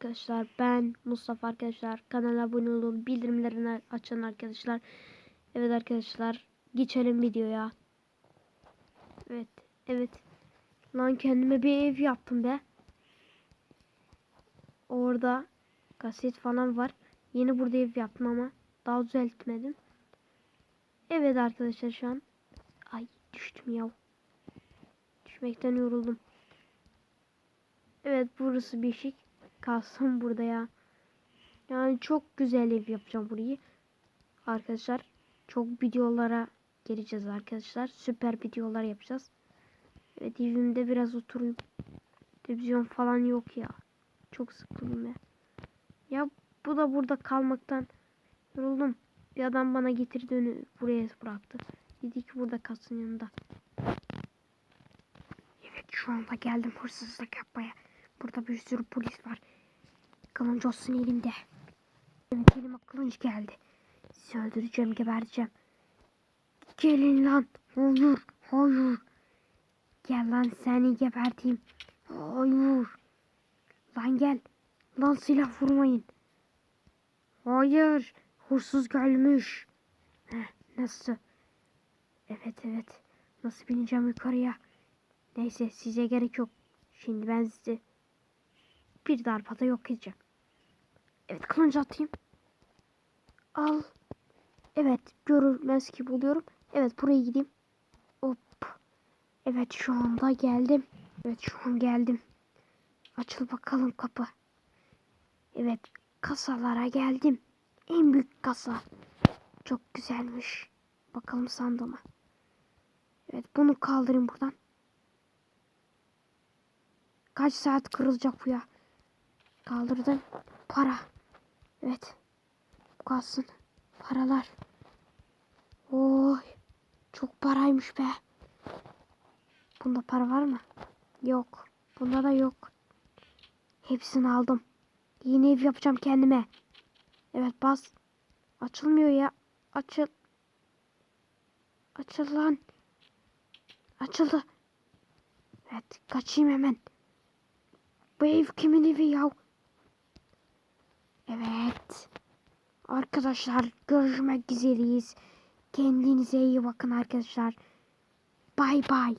arkadaşlar. Ben Mustafa arkadaşlar. Kanala abone olun. Bildirimlerini açın arkadaşlar. Evet arkadaşlar. Geçelim videoya. Evet. Evet. Lan kendime bir ev yaptım be. Orada kaset falan var. Yeni burada ev yaptım ama daha düzeltmedim. Evet arkadaşlar şu an. Ay düştüm ya. Düşmekten yoruldum. Evet burası beşik. Kalsın burada ya. Yani çok güzel ev yapacağım burayı. Arkadaşlar çok videolara geleceğiz arkadaşlar. Süper videolar yapacağız. Evet evimde biraz oturayım. Televizyon falan yok ya. Çok sıkıldım ya. Ya bu da burada kalmaktan yoruldum. Bir adam bana getirdi önü buraya bıraktı. Dedi ki burada kalsın yanında. Evet şu anda geldim hırsızlık yapmaya. Burada bir sürü polis var. Kılınç olsun elimde. Evet elime kılınç geldi. Sizi öldüreceğim geberteceğim. Gelin lan. Hayır. Hayır. Gel lan seni geberteyim. Hayır. Lan gel. Lan silah vurmayın. Hayır. Hırsız gelmiş. Heh, nasıl? Evet evet. Nasıl bineceğim yukarıya? Neyse size gerek yok. Şimdi ben sizi bir darpada yok edeceğim. Evet kılıncı atayım. Al. Evet görülmez ki buluyorum. Evet buraya gideyim. Hop. Evet şu anda geldim. Evet şu an geldim. Açıl bakalım kapı. Evet kasalara geldim. En büyük kasa. Çok güzelmiş. Bakalım sandığıma. Evet bunu kaldırayım buradan. Kaç saat kırılacak bu ya? Kaldırdım. Para. Evet. Bu kalsın. Paralar. Oy. Çok paraymış be. Bunda para var mı? Yok. Bunda da yok. Hepsini aldım. Yeni ev yapacağım kendime. Evet bas. Açılmıyor ya. Açıl. Açıl lan. Açıldı. Evet kaçayım hemen. Bu ev kimin evi ya? Evet. Arkadaşlar görüşmek üzereyiz. Kendinize iyi bakın arkadaşlar. Bay bay.